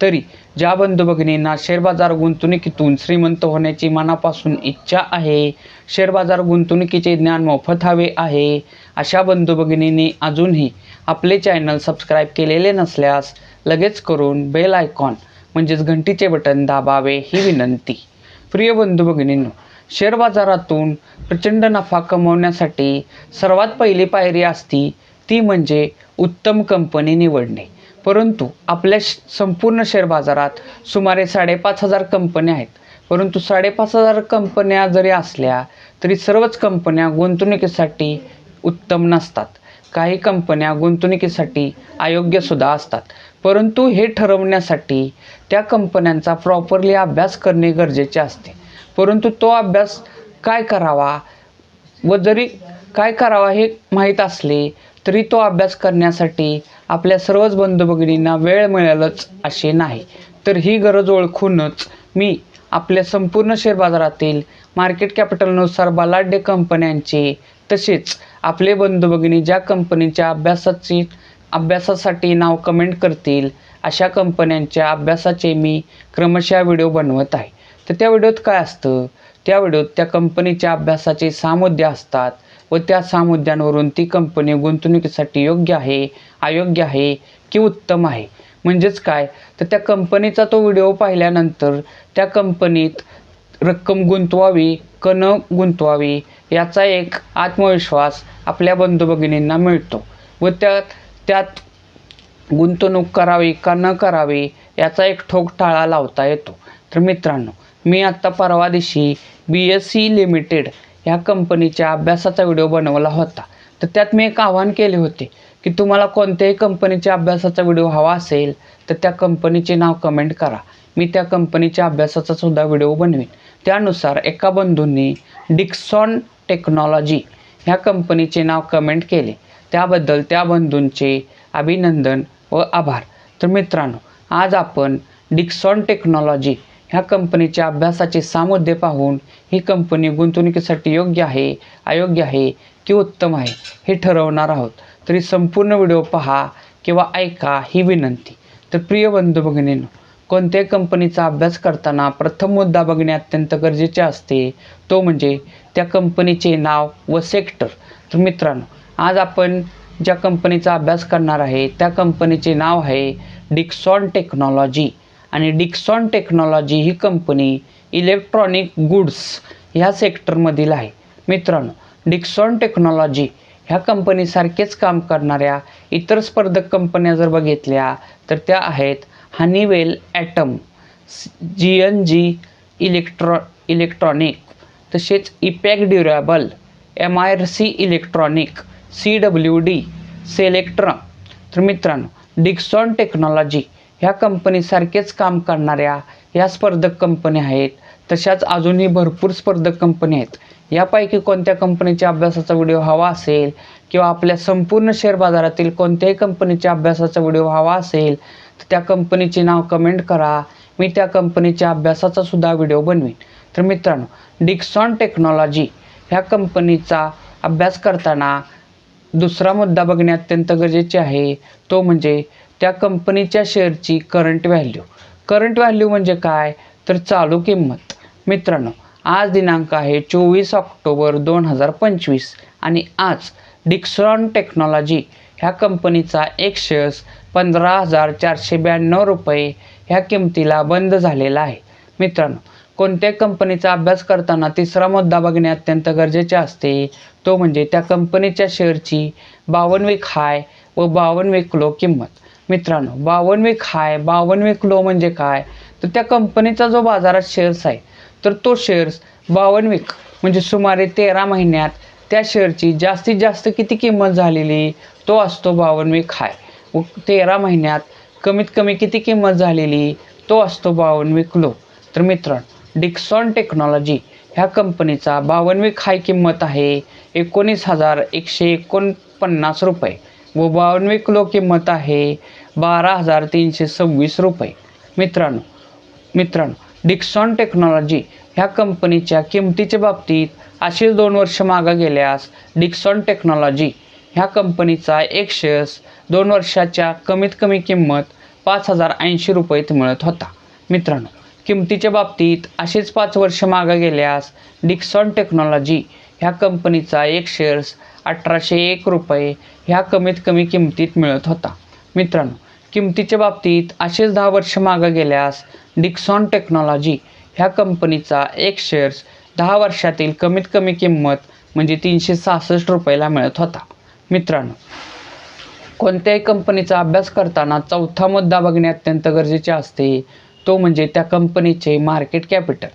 तरी ज्या बंधू भगिनींना शेअर बाजार गुंतवणुकीतून श्रीमंत होण्याची मनापासून इच्छा आहे शेअर बाजार गुंतवणुकीचे ज्ञान मोफत हवे आहे अशा बंधू भगिनींनी अजूनही आपले चॅनल सबस्क्राईब केलेले नसल्यास लगेच करून बेल आयकॉन म्हणजेच घंटीचे बटन दाबावे ही विनंती. प्रिय बंधू भगिनींनो शेअर बाजारातून प्रचंड नफा कमवण्यासाठी सर्वात पहिली पायरी असती ती म्हणजे उत्तम कंपनी निवडणे. परंतु आपल्या श- संपूर्ण शेअर बाजारात सुमारे साडेपाच हजार कंपन्या आहेत. परंतु साडेपाच हजार कंपन्या जरी असल्या तरी सर्वच कंपन्या गुंतवणुकीसाठी उत्तम नसतात. काही कंपन्या गुंतवणुकीसाठी अयोग्यसुद्धा असतात. परंतु हे ठरवण्यासाठी त्या कंपन्यांचा प्रॉपरली अभ्यास करणे गरजेचे असते. परंतु तो अभ्यास काय करावा व जरी काय करावा हे माहीत असले तरी तो अभ्यास करण्यासाठी आपल्या सर्वच बंधू भगिनींना वेळ मिळेलच असे नाही. तर ही गरज ओळखूनच मी आपल्या संपूर्ण शेअर बाजारातील मार्केट कॅपिटलनुसार बलाढ्य कंपन्यांचे तसेच आपले बंधू भगिनी ज्या कंपनीच्या अभ्यासाची अभ्यासासाठी नाव कमेंट करतील अशा कंपन्यांच्या अभ्यासाचे मी क्रमशः व्हिडिओ बनवत आहे. तर त्या व्हिडिओत काय असतं? त्या व्हिडिओत त्या कंपनीच्या अभ्यासाचे सहा मुद्दे असतात. व त्या सहा मुद्द्यांवरून ती कंपनी गुंतवणुकीसाठी योग्य आहे अयोग्य आहे की उत्तम आहे? म्हणजेच काय? तर त्या कंपनीचा तो व्हिडिओ पाहिल्यानंतर त्या कंपनीत रक्कम गुंतवावी क न गुंतवावी याचा एक आत्मविश्वास आपल्या बंधू भगिनींना मिळतो व त्या त्यात गुंतवणूक करावी का न करावी याचा एक ठोक टाळा लावता येतो. तर मित्रांनो मी आत्ता परवा दिवशी बी एस सी लिमिटेड ह्या कंपनीच्या अभ्यासाचा व्हिडिओ बनवला होता. तर त्यात मी एक आवाहन केले होते की तुम्हाला कोणत्याही कंपनीच्या अभ्यासाचा व्हिडिओ हवा असेल तर त्या कंपनीचे नाव कमेंट करा. मी त्या कंपनीच्या अभ्यासाचा सुद्धा व्हिडिओ बनवीन. त्यानुसार एका बंधूंनी डिक्सॉन टेक्नॉलॉजी ह्या कंपनीचे नाव कमेंट केले. त्याबद्दल त्या बंधूंचे अभिनंदन व आभार. तर मित्रांनो आज आपण डिक्सॉन टेक्नॉलॉजी ह्या कंपनीच्या अभ्यासाचे सहा मुद्दे पाहून ही कंपनी गुंतवणुकीसाठी योग्य आहे अयोग्य आहे की उत्तम आहे हे ठरवणार आहोत. तरी संपूर्ण व्हिडिओ पहा किंवा ऐका ही विनंती. तर प्रिय बंधू भगिनींनो कोणत्याही कंपनीचा अभ्यास करताना प्रथम मुद्दा बघणे अत्यंत गरजेचे असते. तो म्हणजे त्या कंपनीचे नाव व सेक्टर. तर मित्रांनो आज आपण ज्या कंपनीचा अभ्यास करणार आहे त्या कंपनीचे नाव आहे डिक्सॉन टेक्नॉलॉजी. आणि डिक्सॉन टेक्नॉलॉजी ही कंपनी इलेक्ट्रॉनिक गुड्स ह्या सेक्टरमधील आहे. मित्रांनो डिक्सॉन टेक्नॉलॉजी ह्या कंपनीसारखेच काम करणाऱ्या इतर स्पर्धक कंपन्या जर बघितल्या तर त्या आहेत Honeywell atom G N G electro electronic तसेच Epack durable M I R C electronic C W D Selectron तर मित्रांनो डिक्सॉन टेक्नॉलॉजी ह्या कंपनीसारखेच काम करणाऱ्या ह्या स्पर्धक कंपन्या आहेत. तशाच अजूनही भरपूर स्पर्धक कंपन्या आहेत. यापैकी कोणत्या कंपनीच्या अभ्यासाचा व्हिडिओ हवा असेल किंवा आपल्या संपूर्ण शेअर बाजारातील कोणत्याही कंपनीच्या अभ्यासाचा व्हिडिओ हवा असेल तर त्या कंपनीचे नाव कमेंट करा. मी त्या कंपनीच्या अभ्यासाचा सुद्धा व्हिडिओ बनवीन. तर मित्रांनो डिक्सॉन टेक्नॉलॉजी ह्या कंपनीचा अभ्यास करताना दुसरा मुद्दा बघणे अत्यंत गरजेचे आहे. तो म्हणजे त्या कंपनीच्या शेअरची करंट व्हॅल्यू करंट व्हॅल्यू म्हणजे काय? तर चालू किंमत. मित्रांनो आज दिनांक आहे चोवीस ऑक्टोबर दोन हजार पंचवीस आणि आज डिक्सॉन टेक्नॉलॉजी ह्या कंपनीचा एक शेअर्स पंधरा हजार चारशे ब्याण्णव रुपये ह्या किमतीला बंद झालेला आहे. मित्रांनो कोणत्याही कंपनीचा अभ्यास करताना तिसरा मुद्दा बघणे अत्यंत गरजेचे असते तो म्हणजे त्या कंपनीच्या शेअरची बावन्न वीक हाय व बावन्न वीक लो किंमत. मित्रांनो बावन्न हाय बावन्न लो म्हणजे काय? तर त्या कंपनीचा जो बाजारात शेअर्स आहे तर तो शेअर्स बावन्न म्हणजे सुमारे तेरा महिन्यात त्या शेअरची जास्तीत जास्त किती किंमत झालेली? तो असतो बावन्न हाय. व तेरा महिन्यात कमीत कमी किती किंमत झालेली? तो असतो बावन्न लो तर मित्रांनो डिक्सॉन टेक्नॉलॉजी ह्या कंपनीचा बावन्न हाय किंमत आहे एकोणीस हजार एकशे एकोणपन्नास रुपये. व बावन्न किलो किंमत आहे बारा हजार तीनशे सव्वीस रुपये. मित्रांनो मित्रांनो डिक्सॉन टेक्नॉलॉजी ह्या कंपनीच्या किमतीच्या बाबतीत अशीच दोन वर्ष मागं गेल्यास डिक्सॉन टेक्नॉलॉजी ह्या कंपनीचा एक शेअर्स दोन वर्षाच्या कमीत कमी किंमत पाच हजार ऐंशी रुपयेत मिळत होता. मित्रांनो किमतीच्या बाबतीत अशीच पाच वर्ष मागं गेल्यास डिक्सॉन टेक्नॉलॉजी ह्या कंपनीचा एक शेअर्स अठराशे एक रुपये ह्या कमीत कमी किमतीत मिळत होता. मित्रांनो किमतीच्या बाबतीत असेच दहा वर्ष मागं गेल्यास डिक्सॉन टेक्नॉलॉजी ह्या कंपनीचा एक शेअर्स दहा वर्षातील कमीत कमी किंमत म्हणजे तीनशे सहासष्ट रुपयाला मिळत होता. मित्रांनो कोणत्याही कंपनीचा अभ्यास करताना चौथा मुद्दा बघणे अत्यंत गरजेचे असते तो म्हणजे त्या कंपनीचे मार्केट कॅपिटल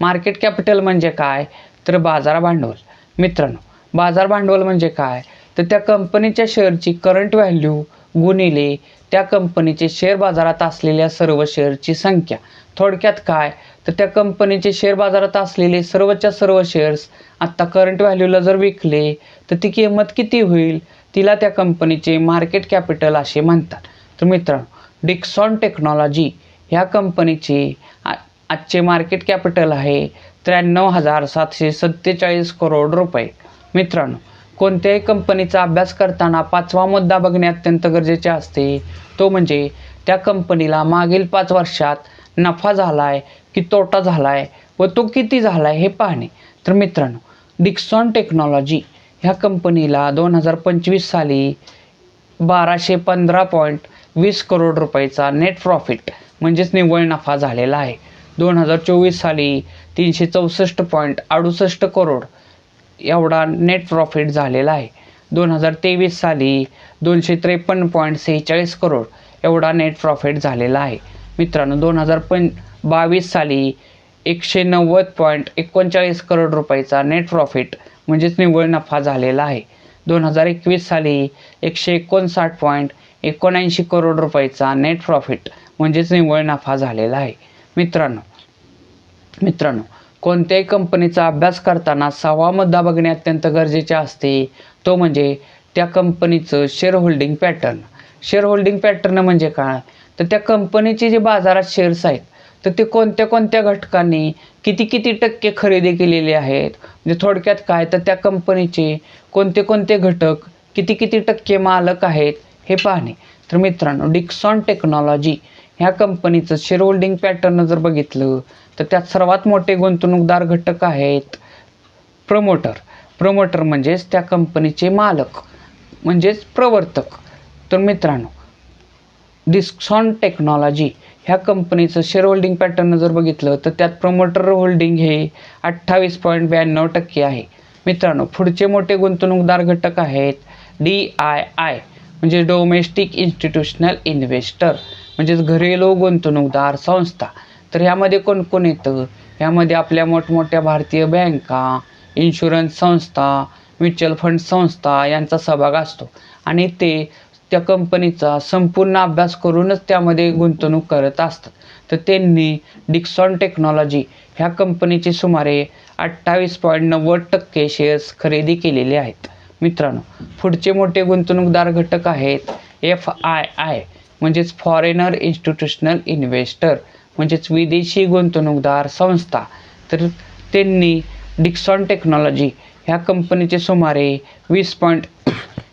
मार्केट कॅपिटल म्हणजे काय? तर बाजार भांडवल मित्रांनो बाजार भांडवल म्हणजे काय? तर त्या कंपनीच्या शेअरची करंट व्हॅल्यू गुणिले त्या कंपनीचे शेअर बाजारात असलेल्या सर्व शेअरची संख्या. थोडक्यात काय? तर त्या कंपनीचे शेअर बाजारात असलेले सर्वच्या सर्व शेअर्स आत्ता करंट व्हॅल्यूला जर विकले तर ती किंमत किती होईल? तिला त्या कंपनीचे मार्केट कॅपिटल असे म्हणतात. तर मित्रांनो डिक्सॉन टेक्नॉलॉजी ह्या कंपनीचे आ आजचे मार्केट कॅपिटल आहे त्र्याण्णव हजार सातशे सत्तेचाळीस करोड रुपये. मित्रांनो कोणत्याही कंपनीचा अभ्यास करताना पाचवा मुद्दा बघणे अत्यंत गरजेचे असते. तो म्हणजे त्या कंपनीला मागील पाच वर्षात नफा झाला आहे की तोटा झाला आहे व तो किती झाला आहे हे पाहणे. तर मित्रांनो डिक्सॉन टेक्नॉलॉजी ह्या कंपनीला दोन हजार पंचवीस साली बाराशे पंधरा पॉईंट वीस करोड रुपयाचा नेट प्रॉफिट म्हणजेच निव्वळ नफा झालेला आहे. दोन हजार चोवीस साली तीनशे चौसष्ट पॉईंट अडुसष्ट करोड एवढा नेट प्रॉफिट झालेला आहे. दोन हजार तेवीस साली दोनशे त्रेपन्न पॉईंट सेहेचाळीस करोड एवढा नेट प्रॉफिट झालेला आहे. मित्रांनो दोन हजार पं बावीस साली एकशे नव्वद पॉईंट एकोणचाळीस करोड रुपयाचा नेट प्रॉफिट म्हणजेच निव्वळ नफा झालेला आहे. दोन हजार एकवीस साली एकशे एकोणसाठ पॉईंट एकोणऐंशी करोड रुपयाचा नेट प्रॉफिट म्हणजेच निव्वळ नफा झालेला आहे. मित्रांनो मित्रांनो कोणत्याही कंपनीचा अभ्यास करताना सहावा मुद्दा बघणे अत्यंत गरजेचे असते. तो म्हणजे त्या कंपनीचं share holding pattern share holding pattern म्हणजे काय? तर त्या कंपनीचे जे बाजारात शेअर्स आहेत तर ते कोणत्या कोणत्या घटकांनी किती किती टक्के खरेदी केलेले आहेत? म्हणजे थोडक्यात काय? तर त्या कंपनीचे कोणते कोणते घटक किती किती टक्के मालक आहेत हे पाहणे. तर मित्रांनो डिक्सॉन टेक्नॉलॉजी ह्या कंपनीचं शेअर होल्डिंग पॅटर्न जर बघितलं तर त्यात सर्वात मोठे गुंतवणूकदार घटक आहेत प्रमोटर प्रमोटर म्हणजेच त्या कंपनीचे मालक म्हणजेच प्रवर्तक. तर मित्रांनो डिस्कॉन टेक्नॉलॉजी ह्या कंपनीचं शेअर होल्डिंग पॅटर्न जर बघितलं तर त्यात प्रमोटर होल्डिंग हे अठ्ठावीस पॉईंट ब्याण्णव टक्के आहे. मित्रांनो पुढचे मोठे गुंतवणूकदार घटक आहेत डी आय आय म्हणजे डोमेस्टिक इन्स्टिट्यूशनल इन्व्हेस्टर म्हणजेच घरेलू गुंतवणूकदार संस्था. तर ह्यामध्ये कोण कोण येतं? ह्यामध्ये आपल्या मोठमोठ्या भारतीय बँका इन्शुरन्स संस्था म्युच्युअल फंड संस्था यांचा सहभाग असतो. आणि ते त्या कंपनीचा संपूर्ण अभ्यास करूनच त्यामध्ये गुंतवणूक करत असतात. तर त्यांनी डिक्सॉन टेक्नॉलॉजी ह्या कंपनीचे सुमारे अठ्ठावीस पॉईंट नव्वद टक्के शेअर्स खरेदी केलेले आहेत. मित्रांनो पुढचे मोठे गुंतवणूकदार घटक आहेत एफ आय आय म्हणजेच फॉरेनर इन्स्टिट्यूशनल इन्व्हेस्टर म्हणजेच विदेशी गुंतवणूकदार संस्था. तर त्यांनी डिक्सॉन टेक्नॉलॉजी ह्या कंपनीचे सुमारे वीस पॉईंट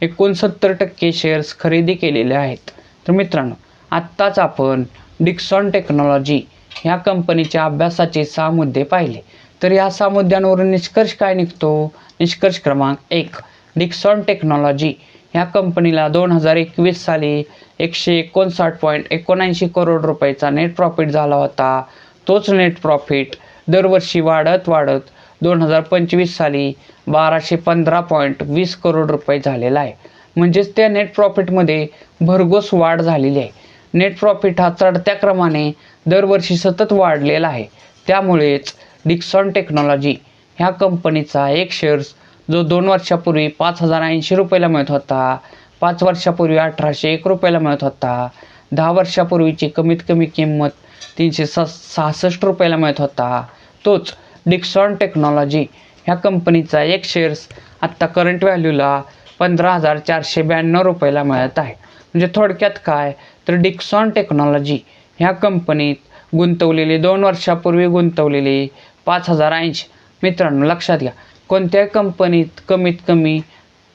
एकोणसत्तर टक्के शेअर्स खरेदी केलेले आहेत. तर मित्रांनो आत्ताच आपण डिक्सॉन टेक्नॉलॉजी ह्या कंपनीच्या अभ्यासाचे सहा मुद्दे पाहिले. तर या सहा मुद्द्यांवरून निष्कर्ष काय निघतो? निष्कर्ष क्रमांक एक डिक्सॉन टेक्नॉलॉजी ह्या कंपनीला दोन हजार एकवीस साली एकशे एकोणसाठ पॉईंट एकोणऐंशी करोड रुपयाचा नेट प्रॉफिट झाला होता. तोच नेट प्रॉफिट दरवर्षी वाढत वाढत दोन हजार पंचवीस साली बाराशे पंधरा पॉईंट वीस करोड रुपये झालेला आहे. म्हणजेच त्या नेट प्रॉफिटमध्ये भरघोस वाढ झालेली आहे. नेट प्रॉफिट हा चढत्या क्रमाने दरवर्षी सतत वाढलेला आहे. त्यामुळेच डिक्सॉन टेक्नॉलॉजी ह्या कंपनीचा एक शेअर्स जो दोन वर्षापूर्वी पाच हजार ऐंशी रुपयाला मिळत होता पाच वर्षापूर्वी अठराशे एक रुपयाला मिळत होता दहा वर्षापूर्वीची कमीत कमी किंमत तीनशे स सहासष्ट रुपयाला मिळत होता. तोच डिक्सॉन टेक्नॉलॉजी ह्या कंपनीचा एक शेअर्स आत्ता करंट व्हॅल्यूला पंधरा हजार चारशे ब्याण्णव रुपयाला मिळत आहे. म्हणजे थोडक्यात काय? तर डिक्सॉन टेक्नॉलॉजी ह्या कंपनीत गुंतवलेले दोन वर्षापूर्वी गुंतवलेले पाच हजार ऐंशी. मित्रांनो लक्षात घ्या. कोणत्याही कंपनीत कमीत कमी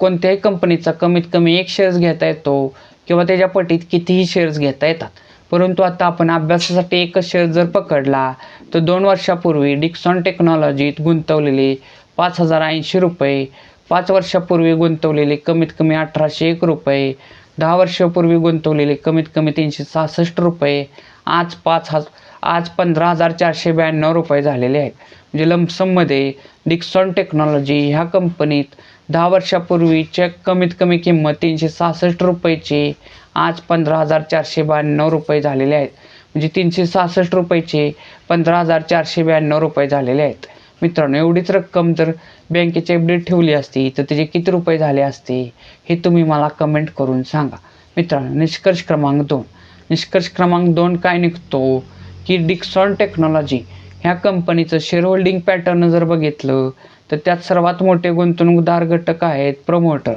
कोणत्याही कंपनीचा कमीत कमी एक शेअर्स घेता येतो किंवा त्याच्या पटीत कितीही शेअर्स घेता येतात. परंतु आता आपण अभ्यासासाठी एकच शेअर जर पकडला तर दोन वर्षापूर्वी डिक्सॉन टेक्नॉलॉजीत गुंतवलेले पाच हजार ऐंशी रुपये पाच वर्षापूर्वी गुंतवलेले कमीत कमी अठराशे एक रुपये दहा वर्षापूर्वी गुंतवलेले कमीत कमी तीनशे सहासष्ट रुपये आज पाच हजार आज पंधरा हजार चारशे ब्याण्णव रुपये झालेले आहेत. म्हणजे लमसममध्ये डिक्सॉन टेक्नॉलॉजी ह्या कंपनीत दहा वर्षापूर्वीच्या कमीत कमी किंमत तीनशे सहासष्ट रुपयेची आज पंधरा हजार चारशे ब्याण्णव रुपये झालेले आहेत. म्हणजे तीनशे सहासष्ट रुपयेचे पंधरा हजार चारशे ब्याण्णव रुपये झालेले आहेत. मित्रांनो एवढीच रक्कम जर बँकेची अपडेट ठेवली असती तर त्याचे किती रुपये झाले असते हे तुम्ही मला कमेंट करून सांगा. मित्रांनो निष्कर्ष क्रमांक दोन. निष्कर्ष क्रमांक दोन काय निघतो? की डिक्सॉन टेक्नॉलॉजी ह्या कंपनीचं शेअर होल्डिंग पॅटर्न जर बघितलं तर त्यात सर्वात मोठे गुंतवणूकदार घटक आहेत प्रमोटर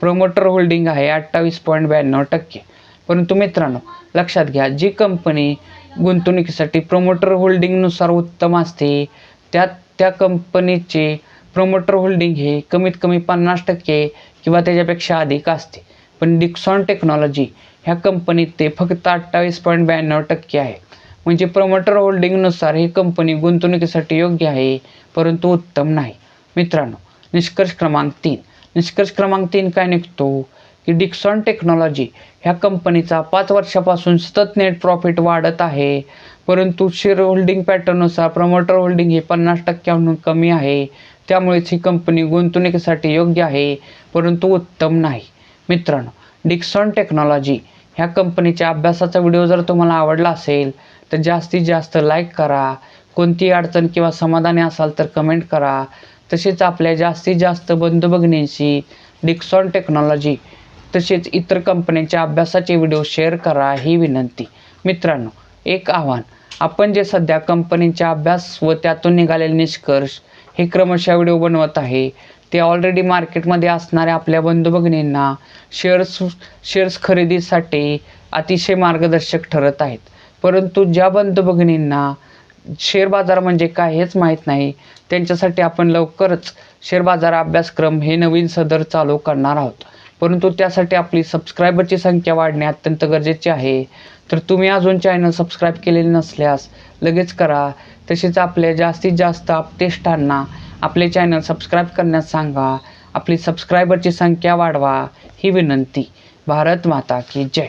प्रमोटर होल्डिंग आहे अठ्ठावीस पॉईंट ब्याण्णव टक्के. परंतु मित्रांनो लक्षात घ्या जी कंपनी गुंतवणुकीसाठी प्रमोटर होल्डिंगनुसार उत्तम असते त्यात त्या कंपनीचे प्रमोटर होल्डिंग हे कमीत कमी पन्नास टक्के किंवा त्याच्यापेक्षा अधिक असते. पण डिक्सॉन टेक्नॉलॉजी ह्या कंपनीत ते फक्त अठ्ठावीस पॉईंट ब्याण्णव टक्के आहे. म्हणजे प्रमोटर होल्डिंगनुसार ही कंपनी गुंतवणुकीसाठी योग्य आहे परंतु उत्तम नाही. मित्रांनो निष्कर्ष क्रमांक तीन. निष्कर्ष क्रमांक तीन काय निघतो? की डिक्सॉन टेक्नॉलॉजी ह्या कंपनीचा पाच वर्षापासून सतत नेट प्रॉफिट वाढत आहे परंतु शेअर होल्डिंग पॅटर्ननुसार प्रमोटर होल्डिंग हे पन्नास टक्क्याहून कमी आहे. त्यामुळेच ही कंपनी गुंतवणुकीसाठी योग्य आहे परंतु उत्तम नाही. मित्रांनो डिक्सॉन टेक्नॉलॉजी ह्या कंपनीच्या अभ्यासाचा व्हिडिओ जर तुम्हाला आवडला असेल तर जास्तीत जास्त लाईक करा. कोणती अडचण किंवा समाधानी असाल तर कमेंट करा. तसेच आपल्या जास्तीत जास्त बंधू भगिनींशी डिक्सॉन टेक्नॉलॉजी तसेच इतर कंपन्यांच्या अभ्यासाचे व्हिडिओ शेअर करा ही विनंती. मित्रांनो एक आव्हान. आपण जे सध्या कंपनीचा अभ्यास व त्यातून निघालेले निष्कर्ष हे क्रमशः व्हिडिओ बनवत आहे ते ऑलरेडी मार्केटमध्ये असणाऱ्या आपल्या बंधू भगिनींना शेअर्स शेअर्स खरेदीसाठी अतिशय मार्गदर्शक ठरत आहेत. परंतु ज्या बंधू शेअर बाजार म्हणजे काय हेच माहीत नाही त्यांच्यासाठी आपण लवकरच शेअर बाजार अभ्यासक्रम हे नवीन सदर चालू करणार आहोत. परंतु त्यासाठी आपली सबस्क्रायबरची संख्या वाढणे अत्यंत गरजेचे आहे. तर तुम्ही अजून चॅनल सबस्क्राईब केलेले नसल्यास लगेच करा. तसेच आपल्या जास्तीत जास्त अपटेष्टांना आपले चॅनल सबस्क्राईब करण्यास सांगा. आपली सबस्क्रायबरची संख्या वाढवा. ही विनंती. भारत माता की जय.